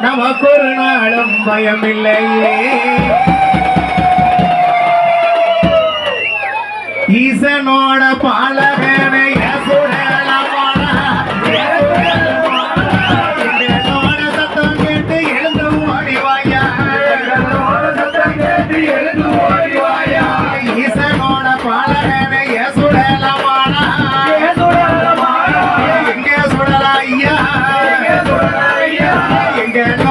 நமக்கொரு நாளும் பயமில்லையே. ஈசனோட பாலகனை எங்க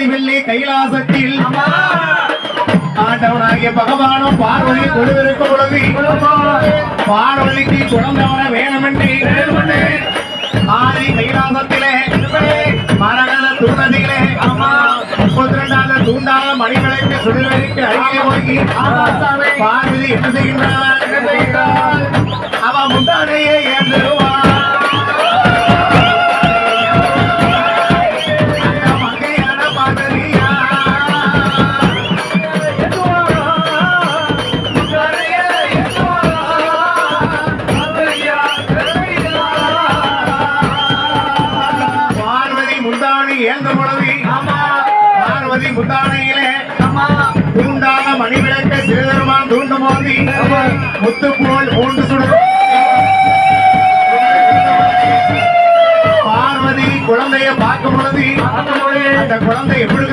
ஆதிவெள்ளி கைலாசத்தில். ஆண்டவனாகிய பகவானும் பார்வதி கொடுவிருக்கும் பொழுது பார்வதிக்கு குழந்தவன வேணுமென்று. ஆதி கைலாசத்திலே மரகத தூணதிலே முப்பத்தி ரெண்டாவது தூண்டாத மணிவிளக்கு சுடுவதற்கு அருகே போய் பார்வதி என்ன செய்கின்றார் அவன் முந்தானையே ஏந்துருவான் பார்வதி முத்தானையிலே. தூண்டான மணிவிளக்க சிறுதருமான் தூண்டு போது முத்து போல் மூன்று சுடு பார்வதி குழந்தைய பார்க்கும் பொழுது அந்த குழந்தை எப்படி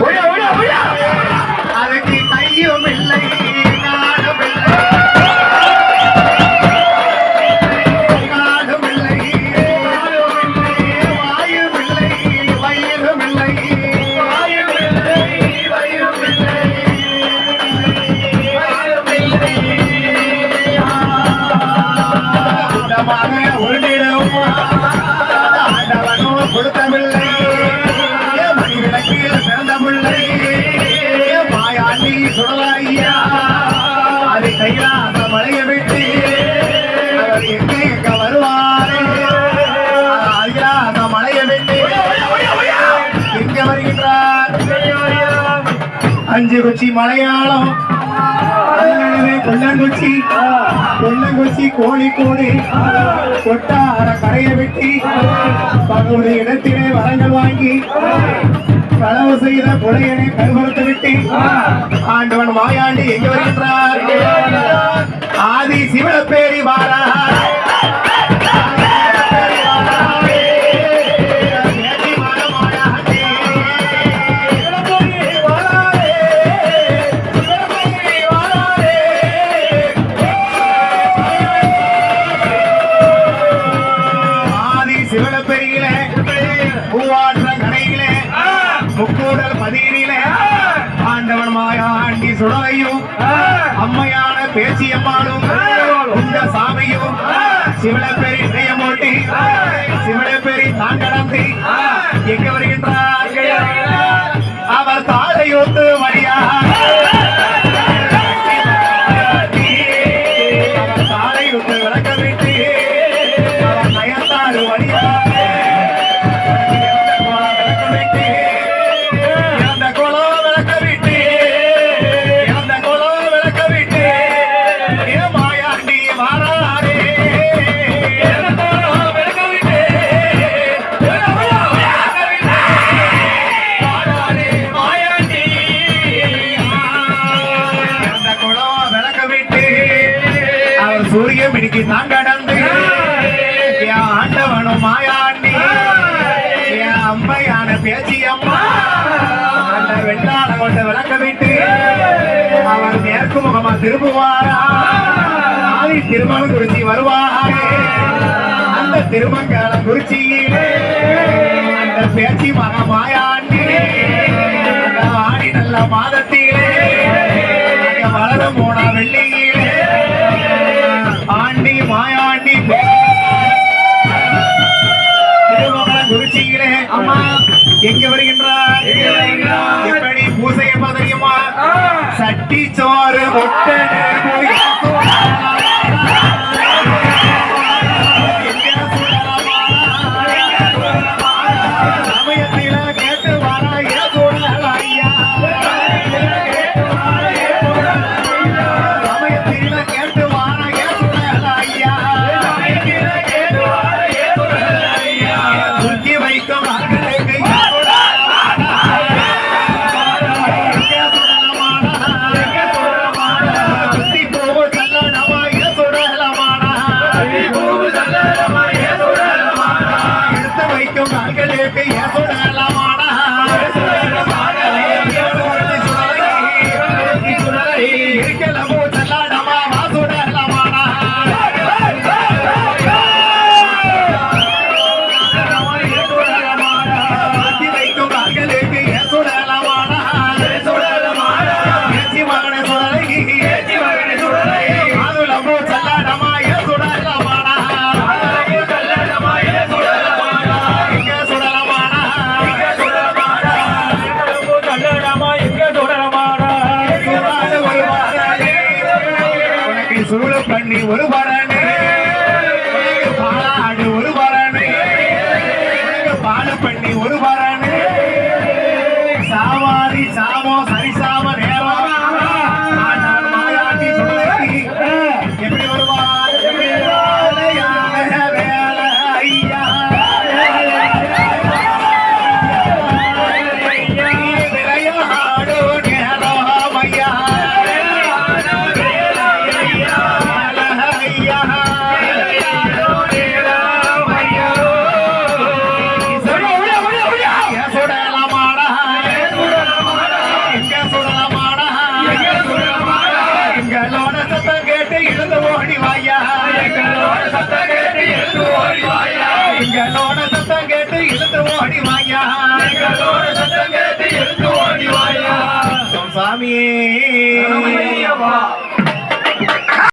மாயாண்டி சுடலாய்யா கைலாச மலைய விட்டு அவர் எங்க வருவாரே. கைலாச மலைய விட்டு எங்க வருகின்றார். அஞ்சு குச்சி மலையாளம் கொல்லங்குச்சி கொல்லங்குச்சி கோழிக்கோடு கொட்டார கரையை வெட்டி பகுதி இடத்திலே வரங்கள் வாங்கி களவு செய்த கொலையனை கருவறுத்து விட்டு ஆண்டவன் மாயாண்டி எங்க வருகின்றார்? ஆண்டவன் மாயாண்டி சுடலையும் அம்மையான பேச்சியம்மாளும் இந்த சாமியும் சிவனப்பெரி இணையமோட்டி சிவனப்பெரி தான் கடந்து எங்க வருகின்றார்? அவர் தாழையொத்து வழியாக நான் கடந்து ஆண்டவனும் மாயாண்டி. என் அம்மையான பேச்சி அம்மா அந்த வெள்ளால கொண்டு விளக்க விட்டு அவர் மேற்கு முகமா திரும்புவாரா? ஆதி திருமணம் குறிச்சி வருவாரே. அந்த திருமங்கால குறிச்சி அந்த பேச்சி மக மாயாண்டி. ஆடி ஆணி நல்ல மாதத்திலே வளர போன எங்க வருகின்றார்? எப்படி பூசைய பதறியுமா சட்டி சோறு முட்டை Lord உனக்கு பண்ணி ஒரு பரணே. பாலாடு ஒரு பரணே. பால பண்ணி ஒரு பரணே. சாமியே.